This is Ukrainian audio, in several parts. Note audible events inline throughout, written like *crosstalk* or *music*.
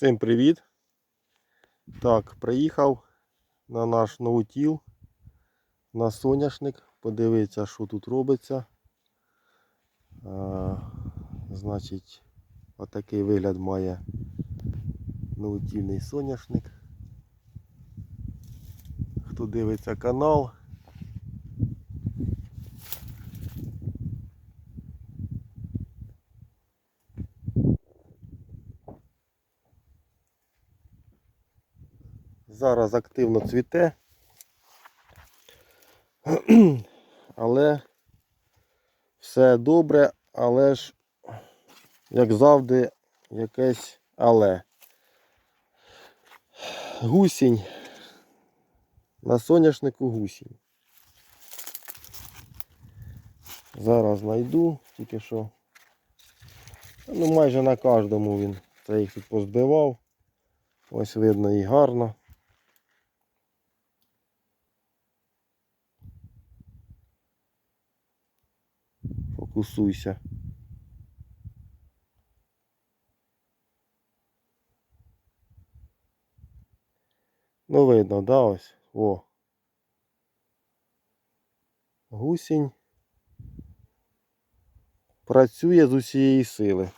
Всім привіт! Так, приїхав на наш ноутіл на соняшник. Подивитися, що тут робиться. А, значить, отакий вигляд має ноутільний соняшник. Хто дивиться канал, зараз активно цвіте. *clears throat* Але все добре, але ж, як завжди, якесь але. Гусінь. На соняшнику гусінь. Зараз знайду, тільки що. Ну майже на кожному він. Це їх тут позбивав. Ось видно і гарно. Фокусуйся. Ну, видно, да, ось. О. Гусінь працює з усієї сили.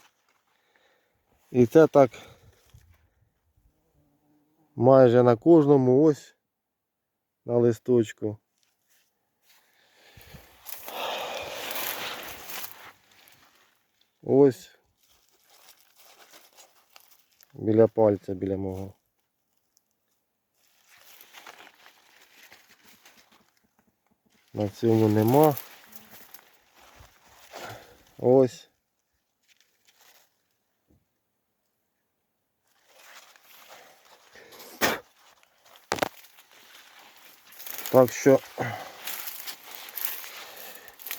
І це так майже на кожному ось на листочку. Ось біля пальця, біля мого. На цьому нема. Ось. Так що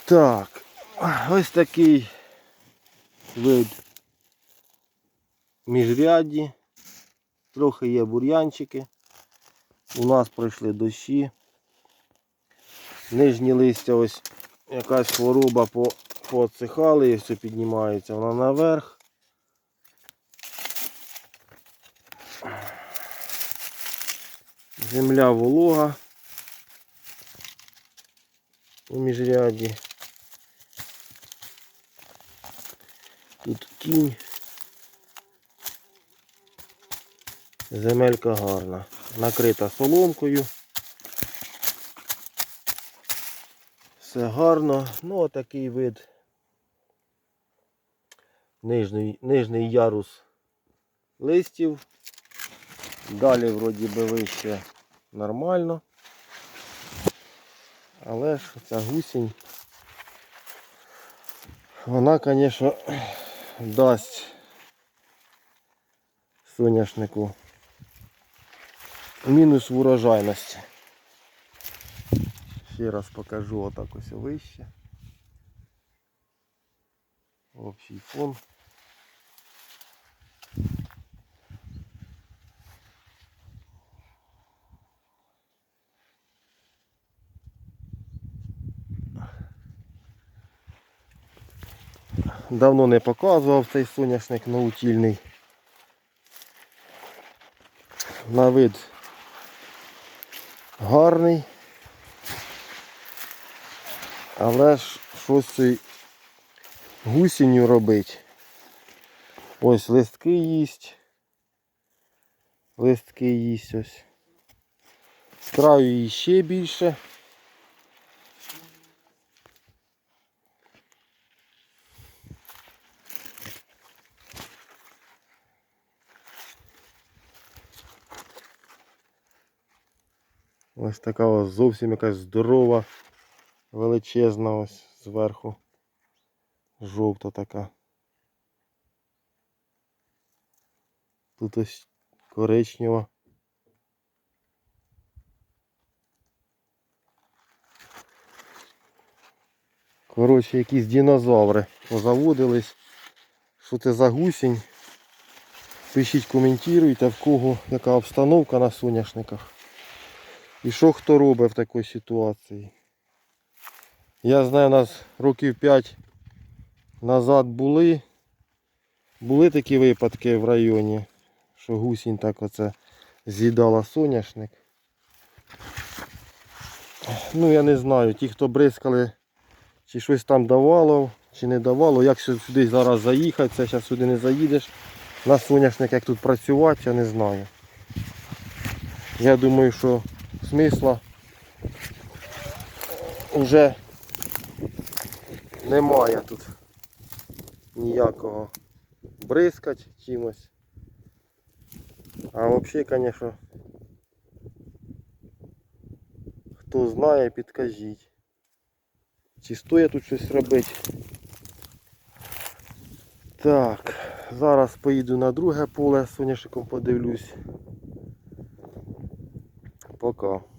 так, ось такий вид міжряді. Трохи є бур'янчики. У нас пройшли дощі. Нижні листя ось якась хвороба по, і все піднімається вона наверх. Земля волога у міжряді. Тут тінь. Земелька гарна. Накрита соломкою. Все гарно. Ну отакий вид. Нижній, нижній ярус листів. Далі вроді би вище нормально. Але ж ця гусінь, вона, звісно, дасть соняшнику мінус в урожайності. Ще раз покажу отак ось вище. Общий фон. Давно не показував цей соняшник наутільний. На вид гарний. Але ж щось цей гусінню робить. Ось листки їсть. Листки їсть ось. З краю її ще більше. Ось така ось зовсім якась здорова, величезна ось зверху. Жовта така. Тут ось коричнева. Коротше, якісь динозаври позаводились. Що це за гусінь? Пишіть, коментуйте, в кого яка обстановка на соняшниках. І що хто робить в такій ситуації? Я знаю, у нас років 5 назад були. Були такі випадки в районі, що гусінь так оце з'їдала соняшник. Ну я не знаю, ті, хто бризкали, чи щось там давало, чи не давало. Як сю- сюди зараз заїхати, це зараз сюди не заїдеш. На соняшник як тут працювати, я не знаю. Я думаю, що смисла вже немає тут ніякого бризкать чимось. А взагалі, звісно, хто знає, підкажіть. Чи стоїть тут щось робити? Так, зараз поїду на друге поле з соняшиком подивлюсь. Пока.